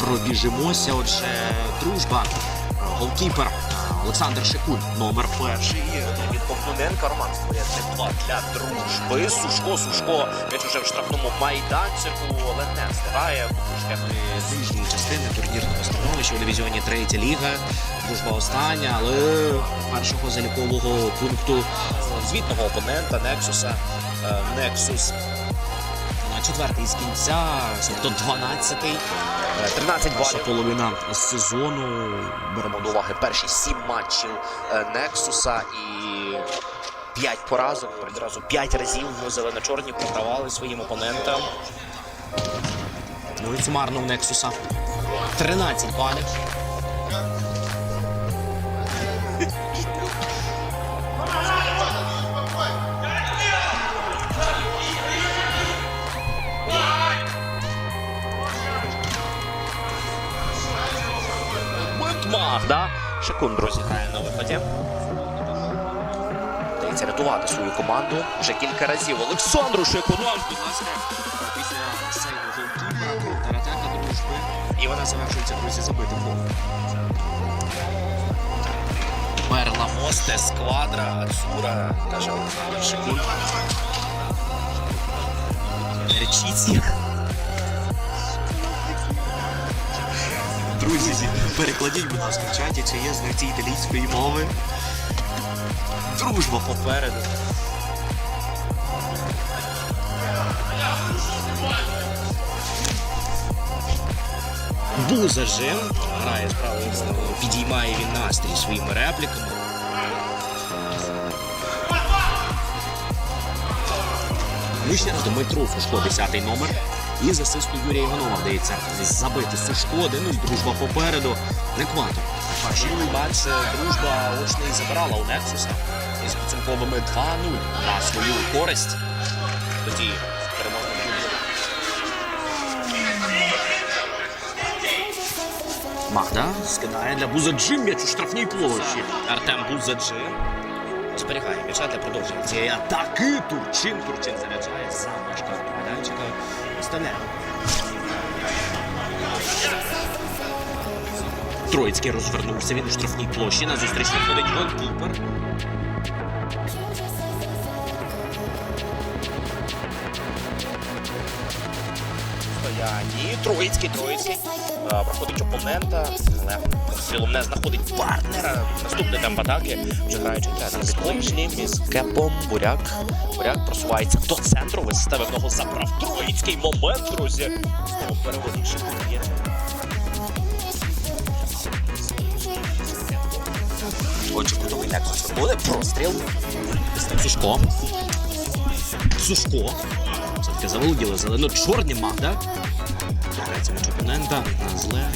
пробіжимося. Отже, дружба. Голкіпер Олександр Шикун, номер перший. від Компоненка Роман створює 2 для дружби. Сушко, Сушко, м'яч уже в штрафному майданчику, але не встигає. Нижньої частини турнірного становища у дивізіоні третя ліга. Дружба остання, але першого залікового пункту Звітного опонента Нексуса. Е, Нексус четвертий з кінця, тобто 12-й. е, 13 балів. половина сезону. Беремо до уваги перші сім матчів Нексуса і 5 поразок. Одразу 5 разів зелено-чорні програвали своїм опонентам. Ну і сумарно в Нексуса 13 балів. Мах, да? Шикун, друзі, грає на виході. Вдається рятувати свою команду вже кілька разів. Олександру Шикуну. Будь ласка, після сейву голкіпера контратака до дружби. І вона завершується, друзі, забитим голом. Мерла Мосте, Сквадра, Ацура, каже Олександр Шикун. Речіці. Друзі, перекладіть, будь ласка, в чаті, чи є знавці італійської мови. Дружба попереду. Був зажим, грає справді, підіймає він настрій своїми репліками. Ну ще раз Дмитро Сушко, 10-й номер. І з асисту Юрія Іванова вдається забити Сушко, один ну дружба попереду. Екватор. Перший матч е, дружба очно і забирала у Нексуса із підсумковими 2-0 на свою користь. Тоді переможний Магда скидає для Бузаджи м'яч у штрафній площі. Артем Бузаджи зберігає м'яча для продовження цієї атаки. Турчин. Турчин заряджає за меж карту майданчика. Вставляє. Троїцький розвернувся. Він у штрафній площі. На зустріч виходить голкіпер. Стоянні. Троїцький, Троїцький. Е, Проходить опонента, але цілом не знаходить партнера. Наступний темп атаки. Вже граючи тренер підключені між кепом. Буряк. Буряк просувається до центру. Виставив ногу забрав. Троїцький момент, друзі. Знову переводить шикує. Отже, кутовий нексус буде. Простріл. Сушко. Сушко. Все-таки заволоділи зелено-чорні Магда. Грається між опонента. На зле.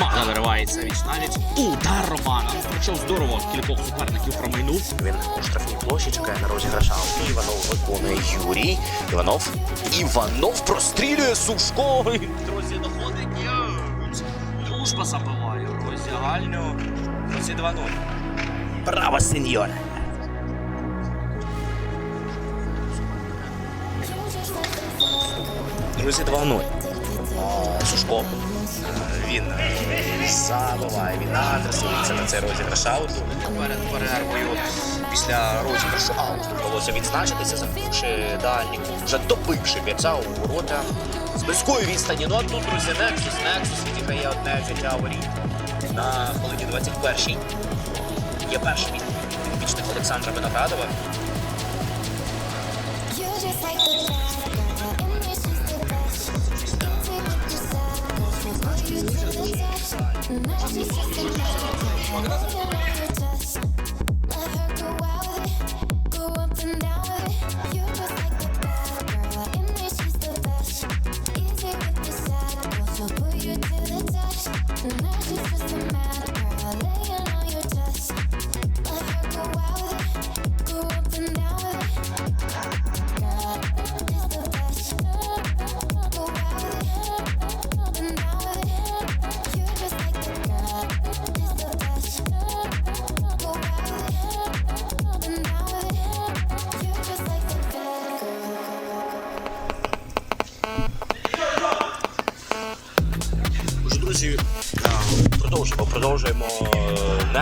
Магда виривається віч навіть. Удар Романа. Причому здорово. Кількох суперників промайнув. Він у штрафній площі чекає на розіграша. Іванов виконує Юрій. Іванов. Іванов прострілює Сушко. Друзі, доходить. Дружба забиває. Роздягальню. Друзі, 2-0. Браво, сеньоре. Друзі, 2-0. О, Сушко. Він забиває, він адресується на цей розіграш ауту. Перед перервою після розіграшу ауту вдалося відзначитися, забивши дальній вже добивши м'яча у ворота. З близької відстані. Ну а тут, друзі, Нексус. Нексус відіграє одне життя воріт на хвилині 21-й. Є перший від Олександра Виноградова. Od razu.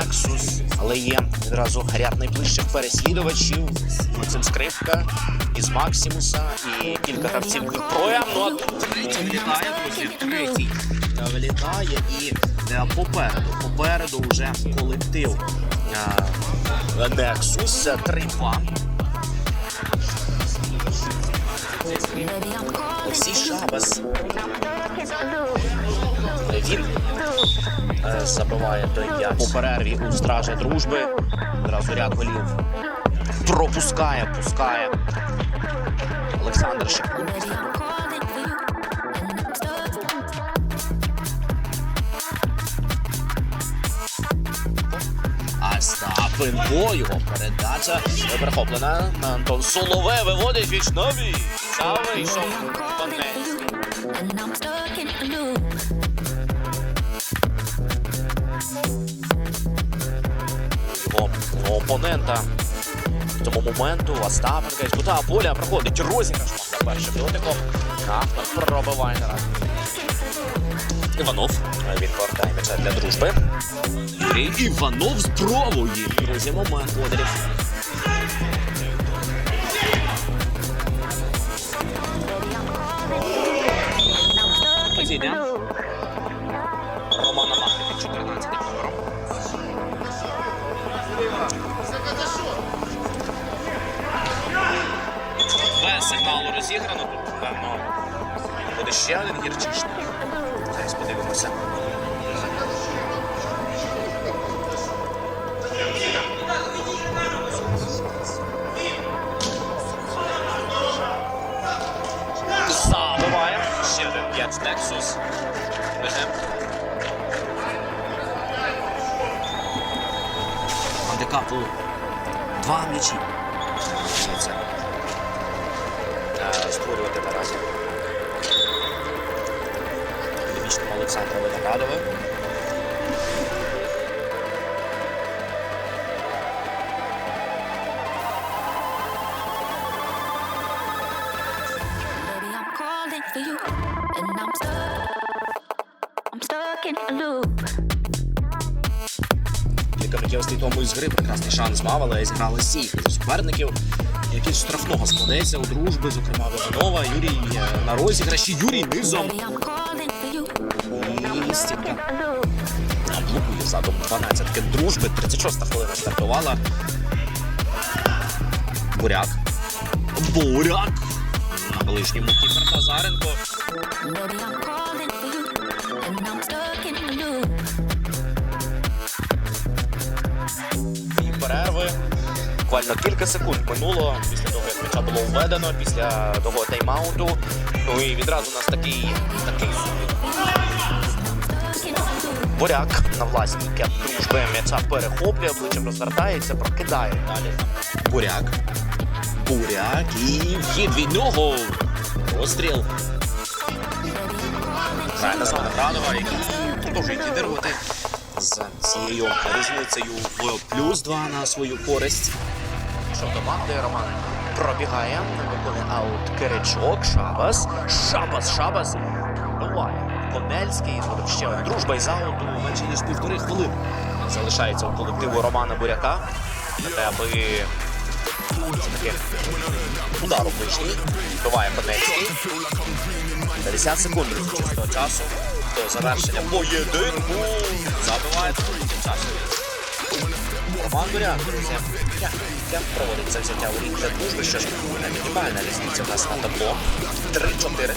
Nexus, але є відразу ряд найближчих переслідувачів. Максим Скрипка із Максимуса і кілька гравців Проя. Ну а Третій вилітає, друзі. Третій е, вилітає і е, попереду. Попереду вже колектив. е, 3-2. Олексій Шабас. Він е, забиває той м'яч по перерві у стражі дружби. Одразу ряд голів пропускає, пускає. Олександр Шипко. Остапенко, його передача перехоплена. Антон Солове виводить віч нові. Та вийшов Донець. And I'm stuck in a loop. Його опонента в цьому моменту Остапенка із кута поля проходить розіграш Магда першим дотиком. Автор пробиває наразі. Іванов. Він повертає м'яча для дружби. Іванов з бровою. Друзі, момент ударів. Падіння. Романа Махни під 14 номером. Без сигналу розіграно. Тут Певно, буде ще один гірчичний. Зараз подивимося. Два м'ячі. Створювати наразі. Динамічним Олександру Виноградовим. Миттєвостей тому із гри прекрасний шанс мав, але зіграли до суперників. Якийсь штрафного складеться у дружби, зокрема Виванова, Юрій на розіграші, Юрій низом. І стінка блокує задом 12 дружби. 36 хвилина стартувала. Буряк. Буряк. На ближньому Кіпер Назаренко. Буквально кілька секунд минуло після того, як м'яча було введено, після того тайм-ауту. Ну і відразу у нас такий, такий. Буряк на власній дружби м'яча перехоплює, обличчям розвертається, прокидає далі. Буряк. Буряк і вхід від нього. Розстріл. Грає на зону Градова, який продовжує лідирувати з цією різницею в плюс 2 на свою користь. Що банди Роман пробігає, виконує аут Киричок, Шабас, Шабас, Шабас. Буває. Конельський, ще дружба із ауту менше ніж півтори хвилини. Залишається у колективу Романа Буряка. Те, аби таки удар у ближній. Буває Конельський. 50 секунд до часу до завершення поєдинку. Забиває другий часу. Роман друзі. Як проводиться взяття у рік для дружби? Що ж мінімальна різниця в нас на табло. 3-4.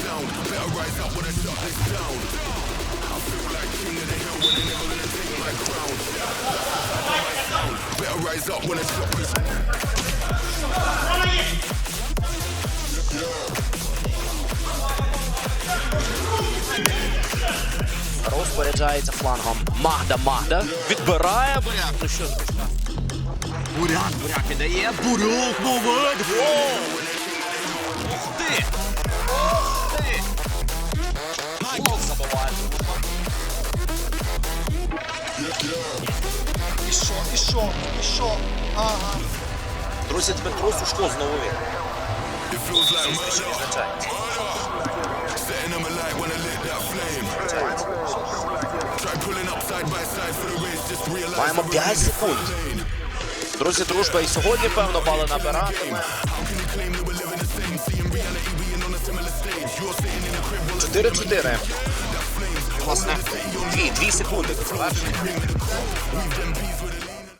Розпоряджається флангом Магда Магда. Відбирає Буряк. Ну що Буряк? Буряк, віддає. Буряк, момент. Гол! Ух ти! Ух ти! Гол забиває. І що, і що, і що? Ага. Друзі, Дмитро Сушко знову він. Маємо 5 секунд. Друзі, дружба і сьогодні, певно, мали набирати. Чотири-чотири. Власне, дві, дві секунди до завершення.